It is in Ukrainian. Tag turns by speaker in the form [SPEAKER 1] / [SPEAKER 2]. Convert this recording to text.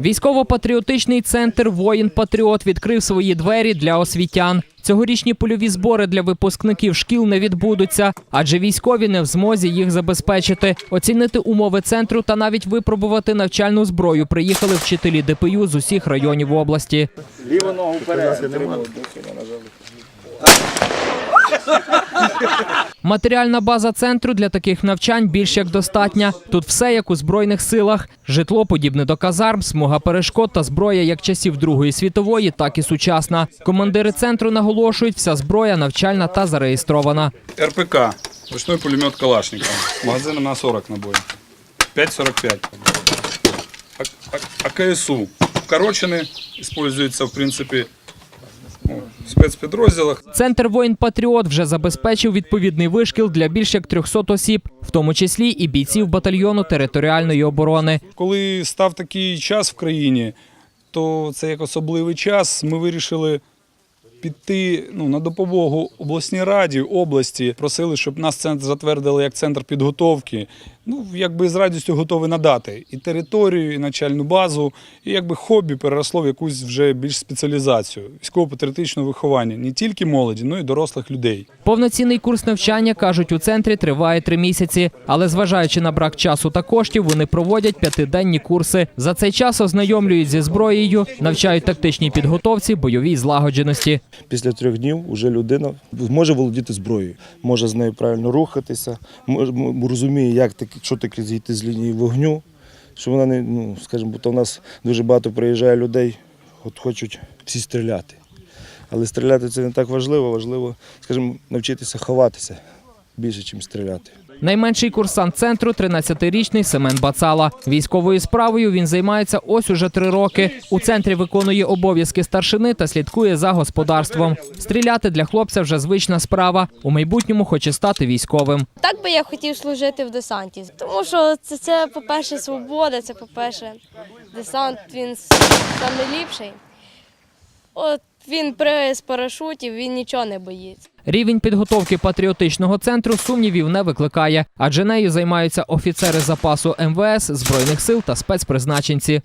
[SPEAKER 1] Військово-патріотичний центр Воїн Патріот відкрив свої двері для освітян. Цьогорічні польові збори для випускників шкіл не відбудуться, адже військові не в змозі їх забезпечити. Оцінити умови центру та навіть випробувати навчальну зброю приїхали вчителі ДПЮ з усіх районів області. Матеріальна база центру для таких навчань більш як достатня. Тут все як у збройних силах: житло подібне до казарм, смуга перешкод та зброя як часів Другої світової, так і сучасна. Командири центру наголошують, вся зброя навчальна та зареєстрована.
[SPEAKER 2] РПК, ручной пулемет Калашников, магазин на 40 набоев, 5,45. А- а- АКСУ, укороченный, используется в принципе в спецпідрозділах.
[SPEAKER 1] Центр воїн Патріот вже забезпечив відповідний вишкіл для більш як 300 осіб, в тому числі і бійців батальйону територіальної оборони.
[SPEAKER 2] Коли став такий час в країні, то це як особливий час. Ми вирішили піти ну, на допомогу обласній раді області. Просили, щоб нас центр затвердили як центр підготовки. Ну, якби з радістю готові надати і територію, і начальну базу, і якби хобі переросло в якусь вже більш спеціалізацію військово-патріотичного виховання не тільки молоді, але й дорослих людей.
[SPEAKER 1] Повноцінний курс навчання кажуть у центрі триває три місяці, але зважаючи на брак часу та коштів, вони проводять п'ятиденні курси. За цей час ознайомлюють зі зброєю, навчають тактичній підготовці, бойовій злагодженості.
[SPEAKER 3] Після трьох днів вже людина може володіти зброєю, може з нею правильно рухатися, розуміє, як таки, що таке зійти з лінії вогню. Що вона не, ну, скажімо, то в нас дуже багато приїжджає людей, от хочуть всі стріляти. Але стріляти це не так важливо, важливо, скажімо, навчитися ховатися більше, ніж стріляти.
[SPEAKER 1] Найменший курсант центру 13-річний Семен Бацала. Військовою справою він займається ось уже три роки. У центрі виконує обов'язки старшини та слідкує за господарством. Стріляти для хлопця вже звична справа. У майбутньому хоче стати військовим.
[SPEAKER 4] Так би я хотів служити в десанті, тому що це, це по-перше, свобода, це по-перше, десант він найліпший. От він при з парашутів, він нічого не боїться.
[SPEAKER 1] Рівень підготовки патріотичного центру сумнівів не викликає, адже нею займаються офіцери запасу МВС, збройних сил та спецпризначенці.